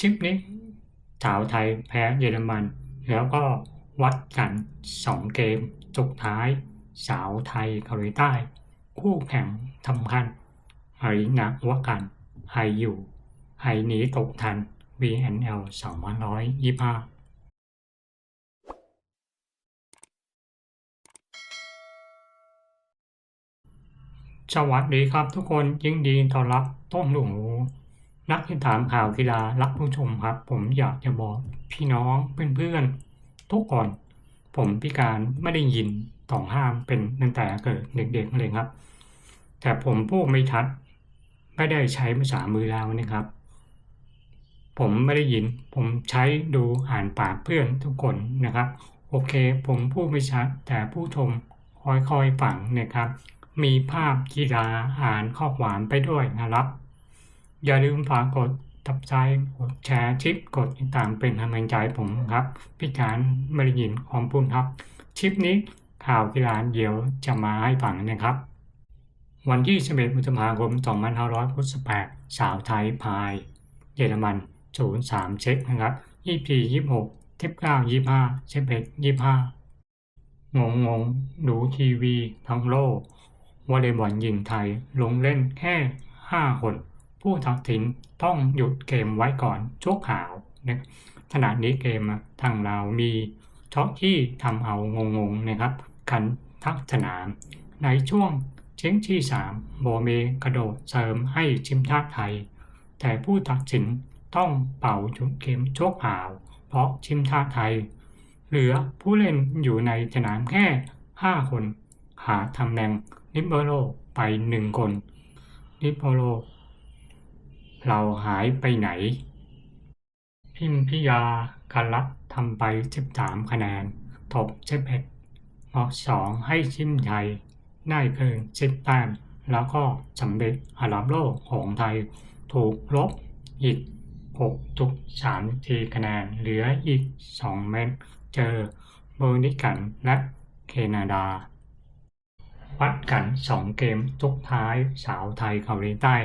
ชิปนี้สาวไทยแพ้เยอรมัน แล้วก็วัดกันสองเกมสุดท้าย สาวไทยเกาหลีใต้ คู่แข่งสำคัญไฮนักวกันไฮอยู่ไฮหนีตกทัน VNL 225สวัสดีครับทุกคนยินดีต้อนรับต้นหนู นักติดตามข่าวกีฬารักผู้ชมครับ ผมอยากจะบอกพี่น้องเพื่อนๆ ทุกคน ผมพิการไม่ได้ยินต้องห้ามเป็นตั้งแต่เกิดเด็กๆเลยครับ แต่ผมพูดไม่ชัด ไม่ได้ใช้ภาษามือแล้วนะครับ ผมไม่ได้ยิน ผมใช้ดูอ่านปากเพื่อนทุกคนนะครับ โอเค ผมพูดไม่ชัด แต่ผู้ชมคอยๆฟังนะครับ มีภาพกีฬาอ่านข้อความไปด้วยนะครับ อย่าลืมฝากกดตับใจกดแชร์ชิปกดติดตามเป็นกำลังใจผมครับพิการม่ได้ยินของปุ่นครับ ชิปนี้ข่าวกีฬาเดี๋ยวจะมาให้ฟังนะครับ วันที่11พฤษภาคม2568สาวไทยพายเยอรมัน 03 เช็คนะครับ24 26 19 25 11 25 งงงงดูทีวีทั้งโลกวอลเลย์บอลหญิงไทยลงเล่นแค่ 5 คน ผู้ตัดสินต้องหยุดเกมไว้ก่อนชั่วข่าวนะขณะนี้เกมทางเรามีช็อตที่ทำเอางงๆนะครับคันทักสนาม ในช่วงเช้งที่ 3 โบเมกระโดดเสริมให้ชิมชาติไทย แต่ผู้ตัดสินต้องเป่าจุดเกมชั่วข่าว เพราะชิมชาติไทย เหลือผู้เล่นอยู่ในสนามแค่ 5 คน หาตำแหน่งนิโบโลไปหนึ่งคนนิโบโล เราหายไปไหน พิมพิยาการัตทำไป13คะแนนทบ11เหมาะสองให้ชิมไทย ได้เกิน10แต้มแล้วก็สำเร็จอารับโลกของไทย ถูกลบอีก6ทุก3ทีคะแนนเหลืออีก 2 เม็ดเจอเบอร์นิกันและแคนาดา วัดกัน 2 เกมทุกท้ายสาวไทยเกาหลีใต้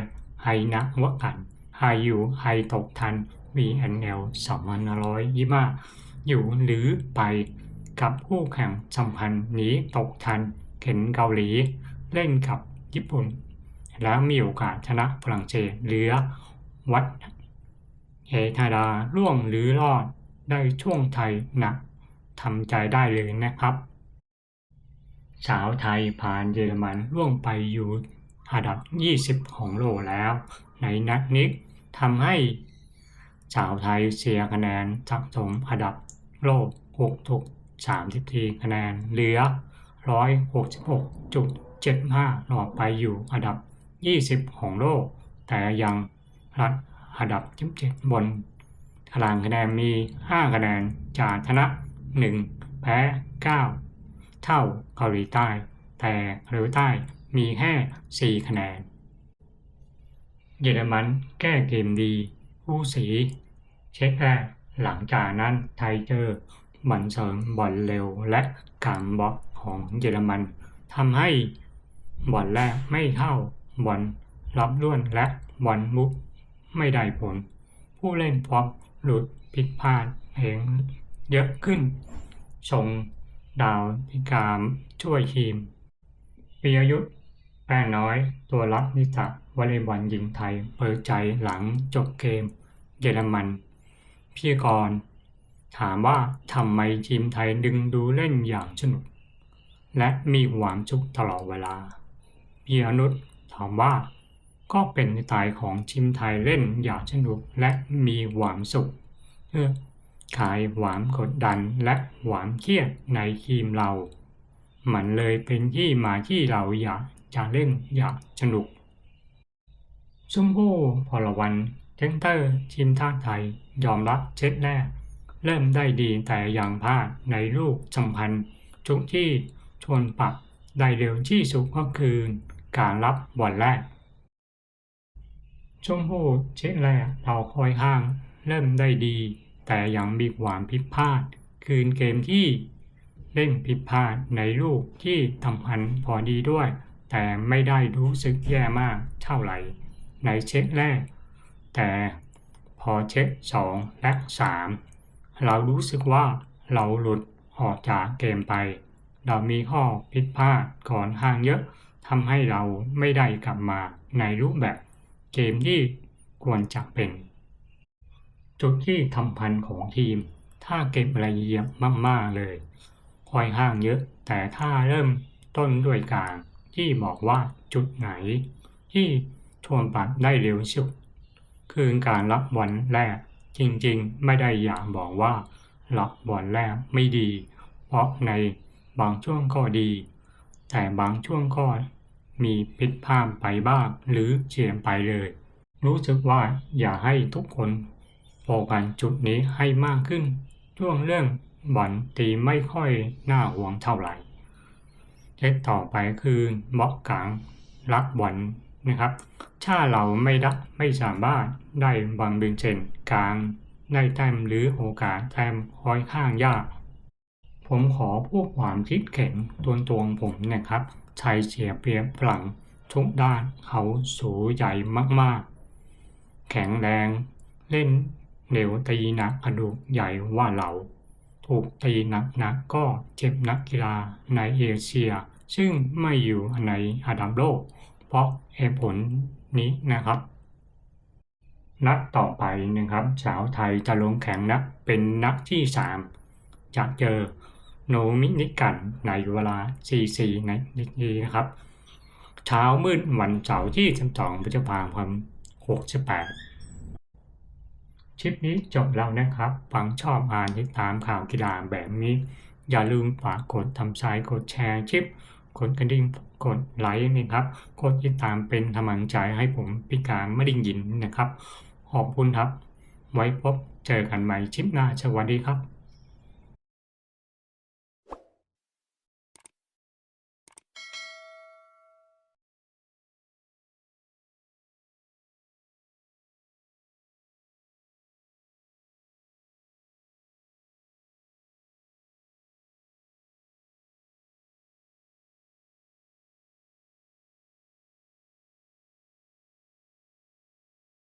ไฮนะวะกันไฮอยู่ไฮตกทัน VNL 2525 อยู่หรือไปกับคู่แข่งสำคัญหนีตกทัน เข็นเกาหลี เล่นกับญี่ปุ่น แล้วมีโอกาสชนะฝรั่งเศสเหลือวัดเฮทาดาร่วงหรือรอดได้ช่วงไทยหนักทำใจได้เลยนะครับ สาวไทยผ่านเยอรมันล่วงไปอยู่ อันดับ 20 ของโลกแล้ว ในนัดนี้ทำให้สาวไทยเสียคะแนนสะสมอันดับโลก6ทุก34คะแนนเหลือ 166.75หลอกไปอยู่อันดับ 20 ของโลก แต่ยังรัดอันดับ 17 บนตารางคะแนนมี 5 คะแนนจากชนะ 1 แพ้ 9 เท่าเกาหลีใต้ แต่เกาหลีใต้ มีแค่4คะแนน เยอรมันแก้เกมดีผู้สีเช็คแรกหลังจากนั้นไทเจอร์บอลเสริมบอลเร็วและการบล็อกของเยอรมันทำให้บอลแรกไม่เข้าบอลรับล้วนและบอลมุกไม่ได้ผล ผู้เล่นพร้อมหลุดผิดพลาดเองเยอะขึ้นส่งดาวพิการช่วยทีมปิยยุทธ แป้งน้อย ตัวรับนิสาวอลเลย์บอลหญิงไทย เปิดใจหลังจบเกม เยอรมันพี่กรณ์ถามว่าทำไมทีมไทยดึงดูเล่นอย่างสนุก และมีความสุขตลอดเวลา พี่อนุชถามว่า ก็เป็นสไตล์ของทีมไทยเล่นอย่างสนุกและมีความสุขเพื่อขายความกดดันและความเครียดในทีมเรา มันเลยเป็นที่มาที่เราอยาก จะเล่นอย่างสนุกชมพู่พลวันเซนเตอร์ทีมชาติไทยยอมรับเซตแรก เริ่มได้ดีแต่อยังพลาดในลูกสำคัญทุกที่ชวนปรับได้เร็วที่สุดก็คือการรับบอลแรกชมพู่เซตแรกเราคอยข้าง เริ่มได้ดี แต่ยังมีความผิดพลาด คืนเกมที่เล่นผิดพลาดในลูกที่ทำพันพอดีด้วย แต่ไม่ได้รู้สึกแย่มากเท่าไหร่ ในเซตแรก แต่พอเช็คสองและสามเรารู้สึกว่าเราหลุดออกจากเกมไป เรามีข้อผิดพลาดก่อนข้างเยอะทำให้เราไม่ได้กลับมาในรูปแบบเกมที่ควรจะเป็น จุดที่ทำพันของทีม ถ้าเก็บรายละเอียดมากๆเลย ค่อยห่างเยอะ แต่ถ้าเริ่มต้นด้วยกลาง ที่บอกว่าจุดไหน ที่ชวนปัดได้เร็วสุด คือการรับบอลแรก จริงๆ ไม่ได้อยากบอกว่ารับบอลแรกไม่ดี เพราะในบางช่วงก็ดี แต่บางช่วงก็มีผิดพลาดไปบ้างหรือเฉียงไปเลย รู้สึกว่าอย่าให้ทุกคนโฟกัสจุดนี้ให้มากขึ้น ช่วงเรื่องบอลตีไม่ค่อยน่าห่วงเท่าไหร่ เทคต่อไปคือบล็อกกลางรับบอลนนะครับถ้าเราไม่ได้ไม่สามารถได้บอลเป็นเช่นกลางได้แต้มหรือโอกาสแต้มค่อยข้างยาก ผมขอพูดความคิดเข็นตัวตวงผมนะครับชัยเสียเปรียบฝรั่งทุกด้านเขาสูงใหญ่มากๆ แข็งแรง เล่นเร็วตีหนักกระดูกใหญ่ว่าเรา ถูกตีหนักนักๆก็เจ็บนักกีฬาในเอเชีย ซึ่งไม่อยู่ในอันดับโลก เพราะเหตุผลนี้นะครับ นัดต่อไปนะครับ สาวไทยจะลงแข่งนัดเป็นนัดที่ 3 จะเจอโนมินิกันในเวลา 44นาทีนะครับ เช้ามืดวันเสาร์ที่ 12พฤษภาคม 68 คลิปนี้จบแล้วนะครับฟังชอบอ่านติดตามข่าวกีฬาแบบนี้ อย่าลืมฝากกดทำซ้ายกดแชร์คลิปกดกระดิ่งกดไลค์นะครับกดติดตามเป็นกำลังใจให้ผมพิการไม่ดิ้งยินนะครับ ขอบคุณครับ ไว้พบเจอกันใหม่คลิปหน้าสวัสดีครับ